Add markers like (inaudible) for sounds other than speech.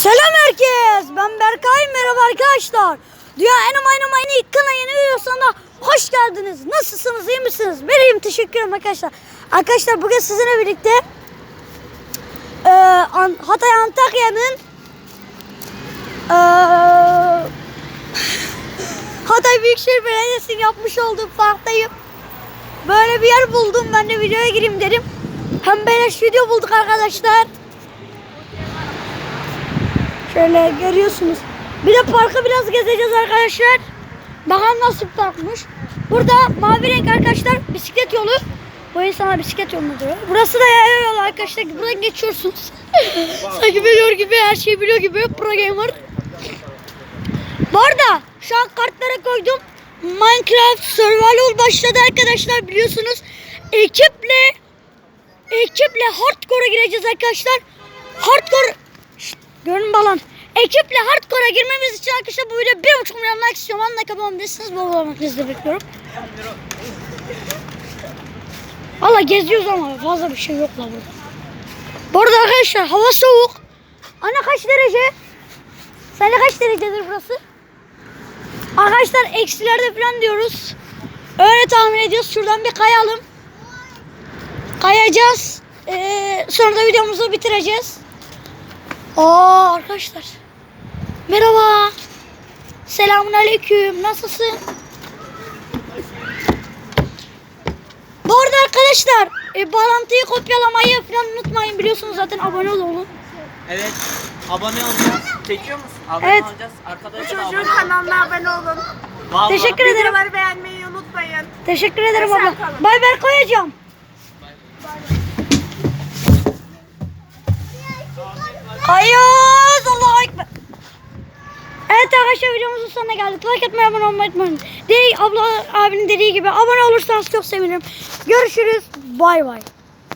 Selam herkes. Ben Berkay. Merhaba arkadaşlar. Dünya en ama en ama en iyi kanal yeni videosuna hoş geldiniz. Nasılsınız? iyi misiniz? Ben iyiyim. Teşekkür ederim arkadaşlar. Arkadaşlar bugün sizinle birlikte eee, An- Hatay Antakya'nın eee, Hatay Büyükşehir Belediyesi'nin yapmış olduğu parktayım. Böyle bir yer buldum. Ben de videoya gireyim dedim. Hem beleş video bulduk arkadaşlar. Şöyle görüyorsunuz. Bir de parkı biraz gezeceğiz arkadaşlar. Bakalım nasıl parkmış. Burada mavi renk arkadaşlar bisiklet yolu. Bu insana bisiklet yolu diyor. Burası da yaya yolu arkadaşlar. Buradan geçiyorsunuz. (laughs) Sanki biliyor gibi her şeyi biliyor gibi pro gamer. Bu arada şu an kartlara koydum. Minecraft Survival başladı arkadaşlar biliyorsunuz. Ekiple ekiple hardcore'a gireceğiz arkadaşlar. Hardcore görün balon. Ekiple hardcore'a girmemiz için arkadaşlar bu video bir buçuk milyon like istiyorum. Anla kapatabilirsiniz. Bol bol sizi bekliyorum. Valla geziyoruz ama fazla bir şey yok la burada. Bu arada arkadaşlar hava soğuk. Anne kaç derece? Sence kaç derecedir burası? Arkadaşlar eksilerde falan diyoruz. Öyle tahmin ediyoruz. Şuradan bir kayalım. Kayacağız. Ee, sonra da videomuzu bitireceğiz. Aa arkadaşlar. Merhaba. Selamun aleyküm. Nasılsın? Bu arada arkadaşlar e, bağlantıyı kopyalamayı falan unutmayın. Biliyorsunuz zaten abone olun. Evet. Abone olacağız. Çekiyor musun? Abone Evet. olacağız. Arkadaşlar Çocuğun abone olun. kanalına abone olun. Vallahi. Teşekkür ederim. Videoları beğenmeyi unutmayın. Teşekkür ederim Esen abla. kalın. Bay bay koyacağım. Kayıyoruz. Allah'a ekber. Evet arkadaşlar videomuzun sonuna geldik. Like atmayı, abone olmayı unutmayın. Değil, abla abinin dediği gibi abone olursanız çok sevinirim. Görüşürüz. Bay bay.